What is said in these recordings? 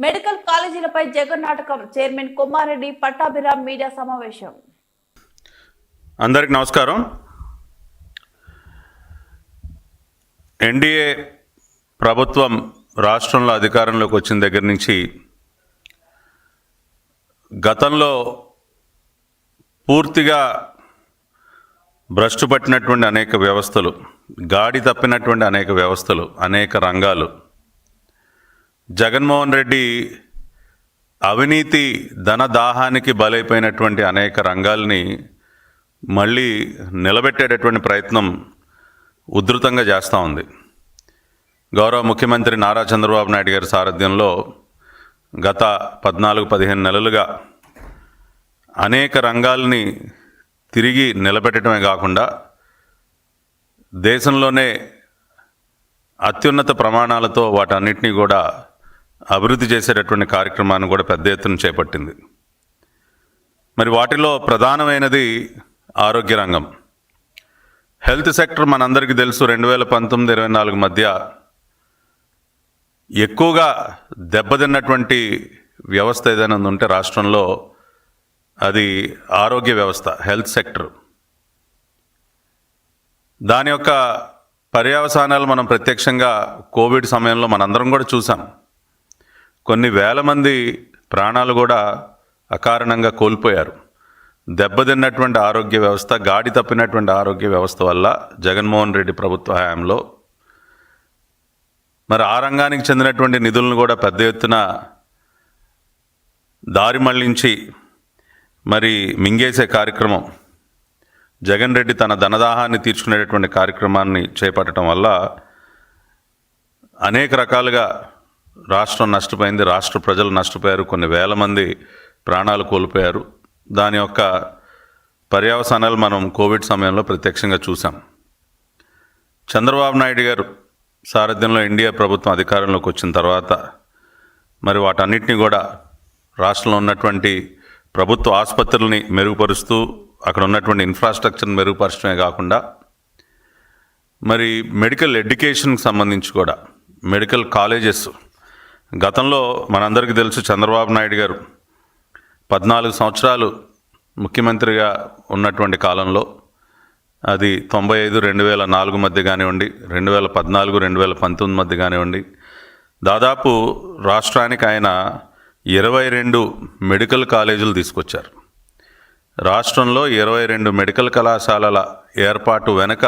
Medical కాలేజీలపై Jagan నాటకం. Chairman Kumar Reddy Pattabhiram media సమావేశం. అందరికి నమస్కారం. ఎన్డీఏ ప్రభుత్వం రాష్ట్రంలో అధికారంలోకి వచ్చిన దగ్గర నుంచి గతంలో పూర్తిగా భ్రష్టు పట్టినటువంటి అనేక వ్యవస్థలు గాడి తప్పినటువంటి అనేక వ్యవస్థలు అనేక రంగాలు జగన్మోహన్ రెడ్డి అవినీతి ధన దాహానికి బలైపోయినటువంటి అనేక రంగాల్ని మళ్ళీ నిలబెట్టేటటువంటి ప్రయత్నం ఉధృతంగా చేస్తూ ఉంది. గౌరవ ముఖ్యమంత్రి నారా చంద్రబాబు నాయుడు గారి సారథ్యంలో గత పద్నాలుగు పదిహేను నెలలుగా అనేక రంగాల్ని తిరిగి నిలబెట్టడమే కాకుండా దేశంలోనే అత్యున్నత ప్రమాణాలతో వాటన్నిటినీ కూడా అభివృద్ధి చేసేటటువంటి కార్యక్రమాన్ని కూడా పెద్ద ఎత్తున చేపట్టింది. మరి వాటిలో ప్రధానమైనది ఆరోగ్య రంగం. హెల్త్ సెక్టర్ మనందరికీ తెలుసు రెండు వేల పంతొమ్మిది ఇరవై నాలుగు మధ్య ఎక్కువగా దెబ్బతిన్నటువంటి వ్యవస్థ ఏదైనా ఉంటే రాష్ట్రంలో అది ఆరోగ్య వ్యవస్థ హెల్త్ సెక్టర్. దాని యొక్క పర్యవసానాలు మనం ప్రత్యక్షంగా కోవిడ్ సమయంలో మనందరం కూడా చూసాం. కొన్ని వేల మంది ప్రాణాలు కూడా అకారణంగా కోల్పోయారు. దెబ్బతిన్నటువంటి ఆరోగ్య వ్యవస్థ గాడి తప్పినటువంటి ఆరోగ్య వ్యవస్థ వల్ల జగన్మోహన్ రెడ్డి ప్రభుత్వ హయాంలో మరి ఆ రంగానికి చెందినటువంటి నిధులను కూడా పెద్ద ఎత్తున దారి మళ్ళించి మరి మింగేసే కార్యక్రమం జగన్ రెడ్డి తన ధనదాహాన్ని తీర్చుకునేటటువంటి కార్యక్రమాన్ని చేపట్టడం వల్ల అనేక రకాలుగా రాష్ట్రం నష్టపోయింది రాష్ట్ర ప్రజలు నష్టపోయారు కొన్ని వేల మంది ప్రాణాలు కోల్పోయారు. దాని యొక్క పర్యవసానాలు మనం కోవిడ్ సమయంలో ప్రత్యక్షంగా చూసాం చంద్రబాబు నాయుడు గారు సారథ్యంలో ఇండియా ప్రభుత్వం అధికారంలోకి వచ్చిన తర్వాత మరి వాటన్నిటిని కూడా రాష్ట్రంలో ఉన్నటువంటి ప్రభుత్వ ఆసుపత్రుల్ని మెరుగుపరుస్తూ అక్కడ ఉన్నటువంటి ఇన్ఫ్రాస్ట్రక్చర్ని మెరుగుపరచడమే కాకుండా మరి మెడికల్ ఎడ్యుకేషన్కి సంబంధించి కూడా మెడికల్ కాలేజెస్ గతంలో మనందరికీ తెలుసు చంద్రబాబు నాయుడు గారు పద్నాలుగు సంవత్సరాలు ముఖ్యమంత్రిగా ఉన్నటువంటి కాలంలో అది తొంభై ఐదు రెండు వేల నాలుగు మధ్య కానివ్వండి రెండు వేల పద్నాలుగు రెండు వేల పంతొమ్మిది మధ్య కానివ్వండి దాదాపు రాష్ట్రానికి ఆయన ఇరవై రెండు మెడికల్ కాలేజీలు తీసుకొచ్చారు. రాష్ట్రంలో ఇరవై రెండు మెడికల్ కళాశాలల ఏర్పాటు వెనుక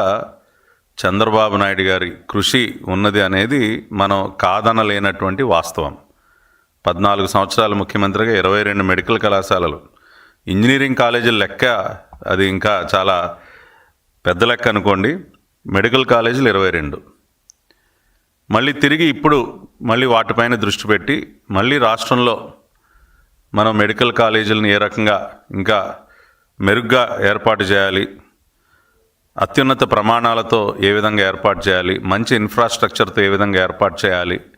చంద్రబాబు నాయుడు గారి కృషి ఉన్నది అనేది మనం కాదనలేనటువంటి వాస్తవం. పద్నాలుగు సంవత్సరాల ముఖ్యమంత్రిగా ఇరవై రెండు మెడికల్ కళాశాలలు. ఇంజనీరింగ్ కాలేజీల లెక్క అది ఇంకా చాలా పెద్ద లెక్క అనుకోండి. మెడికల్ కాలేజీలు ఇరవై రెండు. మళ్ళీ తిరిగి ఇప్పుడు మళ్ళీ వాటిపైన దృష్టి పెట్టి మళ్ళీ రాష్ట్రంలో మనం మెడికల్ కాలేజీలను ఏ రకంగా ఇంకా మెరుగ్గా ఏర్పాటు చేయాలి అత్యున్నత ప్రమాణాలతో ఏ విధంగా ఏర్పాటు చేయాలి? మంచి ఇన్ఫ్రాస్ట్రక్చర్తో ఏ విధంగా ఏర్పాటు చేయాలి?